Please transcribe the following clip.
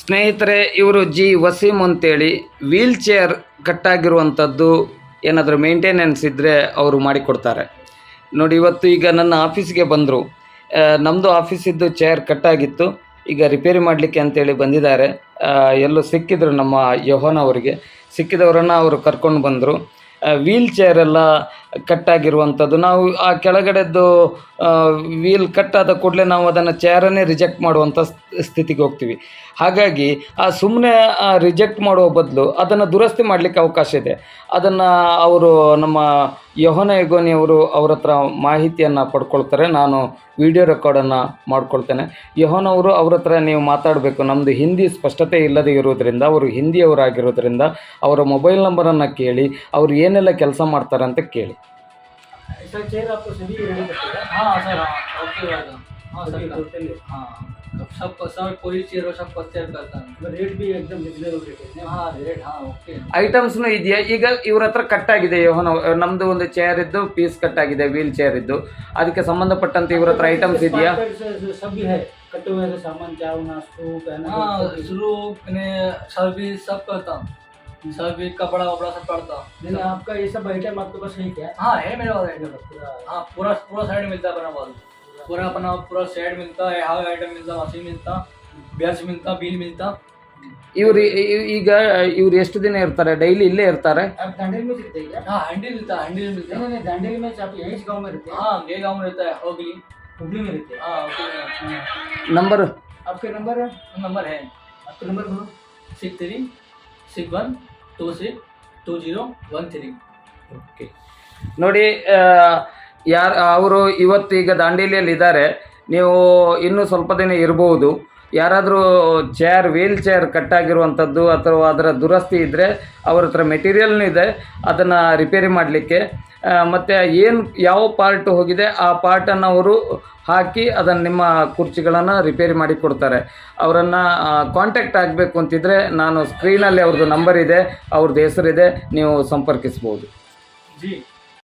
ಸ್ನೇಹಿತರೆ, ಇವರು ಜಿ ವಸೀಂ ಅಂತೇಳಿ ವೀಲ್ ಚೇರ್ ಕಟ್ಟಾಗಿರುವಂಥದ್ದು ಏನಾದರೂ ಮೇಂಟೆನೆನ್ಸ್ ಇದ್ದರೆ ಅವರು ಮಾಡಿಕೊಡ್ತಾರೆ. ನೋಡಿ, ಇವತ್ತು ಈಗ ನನ್ನ ಆಫೀಸ್ಗೆ ಬಂದರು. ನಮ್ಮದು ಆಫೀಸಿದ್ದು ಚೇರ್ ಕಟ್ಟಾಗಿತ್ತು. ಈಗ ರಿಪೇರಿ ಮಾಡಲಿಕ್ಕೆ ಅಂತೇಳಿ ಬಂದಿದ್ದಾರೆ. ಎಲ್ಲೂ ಸಿಕ್ಕಿದ್ರು ನಮ್ಮ ಯೋಹನ್ ಅವರಿಗೆ. ಸಿಕ್ಕಿದವರನ್ನು ಅವರು ಕರ್ಕೊಂಡು ಬಂದರು. ವೀಲ್ ಚೇರ್ ಎಲ್ಲ ಕಟ್ಟಾಗಿರುವಂಥದ್ದು. ನಾವು ಆ ಕೆಳಗಡೆದ್ದು ವೀಲ್ ಕಟ್ಟಾದ ಕೂಡಲೇ ನಾವು ಅದನ್ನು ಚೇರನ್ನೇ ರಿಜೆಕ್ಟ್ ಮಾಡುವಂಥ ಸ್ಥಿತಿಗೆ ಹೋಗ್ತೀವಿ. ಹಾಗಾಗಿ ಆ ಸುಮ್ಮನೆ ರಿಜೆಕ್ಟ್ ಮಾಡುವ ಬದಲು ಅದನ್ನು ದುರಸ್ತಿ ಮಾಡಲಿಕ್ಕೆ ಅವಕಾಶ ಇದೆ. ಅದನ್ನು ಅವರು ನಮ್ಮ ಯೋಹನ ಯಗೋನಿ ಅವರು ಹತ್ರ ಮಾಹಿತಿಯನ್ನು ಪಡ್ಕೊಳ್ತಾರೆ. ನಾನು ವಿಡಿಯೋ ರೆಕಾರ್ಡನ್ನು ಮಾಡ್ಕೊಳ್ತೇನೆ. ಯೋಹನ್ ಅವರು ಅವ್ರ ಹತ್ರ ನೀವು ಮಾತಾಡಬೇಕು. ನಮ್ಮದು ಹಿಂದಿ ಸ್ಪಷ್ಟತೆ ಇಲ್ಲದೆ ಇರೋದ್ರಿಂದ, ಅವರು ಹಿಂದಿಯವರಾಗಿರೋದ್ರಿಂದ, ಅವರ ಮೊಬೈಲ್ ನಂಬರನ್ನು ಕೇಳಿ, ಅವರು ಏನೆಲ್ಲ ಕೆಲಸ ಮಾಡ್ತಾರೆ ಅಂತ ಕೇಳಿ. ऐसा चेयर आपको सभी रेडी करते हाँ सर हाँ ओके वाला हाँ सर का- टोटल हाँ सब सब कोई चेयर और सब चेयर करता है रेट भी एकदम रिजनेबल रेट है हाँ रेट हाँ ओके ಐಟಮ್ಸ್ನು ಇದೆಯಾ ಈಗ ಇವ್ರ ಹತ್ರ ಕಟ್ಟಾಗಿದೆ ಯೋಹನ ನಮ್ಮದು ಒಂದು ಚೇರ್ ಇದ್ದು ಪೀಸ್ ಕಟ್ಟಾಗಿದೆ ವೀಲ್ ಚೇರ್ ಇದ್ದು ಅದಕ್ಕೆ ಸಂಬಂಧಪಟ್ಟಂತೆ ಇವ್ರ ಹತ್ರ ಐಟಮ್ಸ್ ಇದೆಯಾ Spare parts, uh, सब भी है कटे हुए सामान क्या होना स्क्रू पहना हाँ शुरू ने सर्विस सब करता हूँ सर्विस कपड़ा वपड़ा सब करता हूँ नहीं नहीं, आपका ये सब आइटम आपके पास है क्या हाँ है मेरे पास आइटम पूरा हाँ पूरा पूरा साइड मिलता है अपना पास पूरा अपना पूरा सेट मिलता है हाई आइटम मिलता मशीन मिलता बेल्ट मिलता बिल मिलता ಇವ್ರು ಈ- ಈ- ಈಗ ಇವ್ರು ಎಷ್ಟು ದಿನ ಇರ್ತಾರೆ ಡೈಲಿ ಇಲ್ಲೇ ಇರ್ತಾರೆ आप दांडेल में रहते हैं क्या हाँ हैंडल मिलता है हैंडल मिलता नहीं है नहीं नहीं दांडेल में आप यहीं गाँव में रहते हैं हाँ ये गाँव में रहता है होगली हुगली में रहते हैं हाँ ओके ನಂಬರ್ आपके नंबर है नंबर है आपका नंबर बोलो six three six one two six two zero one three okay ನೋಡಿ ಯಾರು, ಅವರು ಇವತ್ತು ಈಗ ದಾಂಡೇಲಿಯಲ್ಲಿ ಇದ್ದಾರೆ ನೀವು ಇನ್ನೂ ಸ್ವಲ್ಪ ದಿನ ಇರಬಹುದು ಯಾರಾದರೂ ಚೇರ್ ವೀಲ್ ಚೇರ್ ಕಟ್ಟಾಗಿರುವಂಥದ್ದು ಅಥವಾ ಅದರ ದುರಸ್ತಿ ಇದ್ದರೆ ಅವ್ರ ಹತ್ರ ಮೆಟೀರಿಯಲ್ನೂ ಇದೆ, ಅದನ್ನು ರಿಪೇರಿ ಮಾಡಲಿಕ್ಕೆ. ಮತ್ತು ಏನು ಯಾವ ಪಾರ್ಟ್ ಹೋಗಿದೆ, ಆ ಪಾರ್ಟನ್ನು ಅವರು ಹಾಕಿ ಅದನ್ನು ನಿಮ್ಮ ಕುರ್ಚಿಗಳನ್ನು ರಿಪೇರಿ ಮಾಡಿ ಕೊಡ್ತಾರೆ. ಅವರನ್ನು ಕಾಂಟ್ಯಾಕ್ಟ್ ಆಗಬೇಕು ಅಂತಿದ್ರೆ ನಾನು ಸ್ಕ್ರೀನಲ್ಲಿ ಅವ್ರದ್ದು ನಂಬರ್ ಇದೆ ಅವ್ರದ್ದು ಹೆಸರಿದೆ, ನೀವು ಸಂಪರ್ಕಿಸ್ಬೋದು.